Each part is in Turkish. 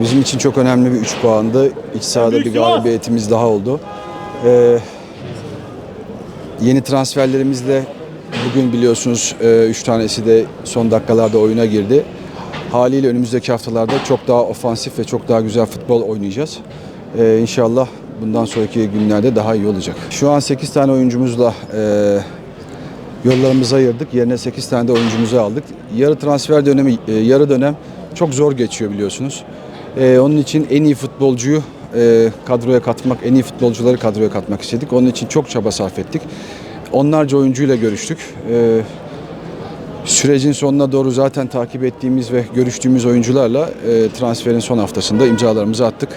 Bizim için çok önemli bir 3 puandı. İç sahada bir galibiyetimiz daha oldu. Ee, yeni transferlerimizle bugün biliyorsunuz 3 tanesi de son dakikalarda oyuna girdi. Haliyle önümüzdeki haftalarda çok daha ofansif ve çok daha güzel futbol oynayacağız. Ee, inşallah bundan sonraki günlerde daha iyi olacak. Şu an 8 tane oyuncumuzla e, yollarımızı ayırdık. Yerine 8 tane de oyuncumuzu aldık. Yarı transfer dönemi, e, yarı dönem çok zor geçiyor biliyorsunuz. E, onun için en iyi futbolcuyu e, kadroya katmak, en iyi futbolcuları kadroya katmak istedik. Onun için çok çaba sarf ettik. Onlarca oyuncuyla görüştük. E, sürecin sonuna doğru zaten takip ettiğimiz ve görüştüğümüz oyuncularla e, transferin son haftasında imzalarımızı attık.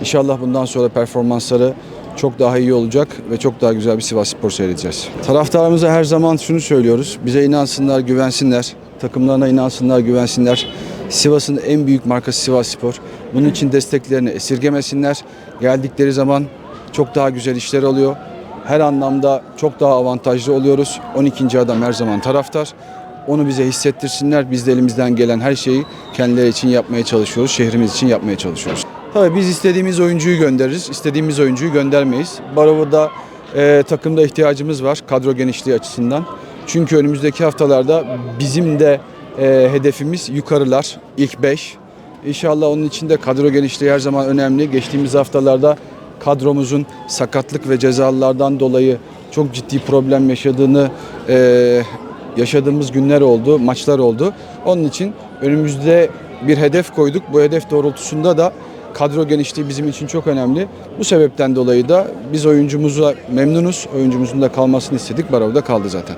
İnşallah bundan sonra performansları çok daha iyi olacak ve çok daha güzel bir Sivas Spor seyredeceğiz. Taraftarımıza her zaman şunu söylüyoruz. Bize inansınlar, güvensinler. Takımlarına inansınlar, güvensinler. Sivas'ın en büyük markası Sivas Spor. Bunun için desteklerini esirgemesinler. Geldikleri zaman çok daha güzel işler oluyor. Her anlamda çok daha avantajlı oluyoruz. 12. adam her zaman taraftar. Onu bize hissettirsinler. Biz de elimizden gelen her şeyi kendileri için yapmaya çalışıyoruz. Şehrimiz için yapmaya çalışıyoruz. Tabii biz istediğimiz oyuncuyu göndeririz. istediğimiz oyuncuyu göndermeyiz. Barova'da e, takımda ihtiyacımız var kadro genişliği açısından. Çünkü önümüzdeki haftalarda bizim de e, hedefimiz yukarılar, ilk 5. İnşallah onun için de kadro genişliği her zaman önemli. Geçtiğimiz haftalarda kadromuzun sakatlık ve cezalılardan dolayı çok ciddi problem yaşadığını e, yaşadığımız günler oldu, maçlar oldu. Onun için önümüzde bir hedef koyduk. Bu hedef doğrultusunda da kadro genişliği bizim için çok önemli. Bu sebepten dolayı da biz oyuncumuza memnunuz. Oyuncumuzun da kalmasını istedik. Barov da kaldı zaten.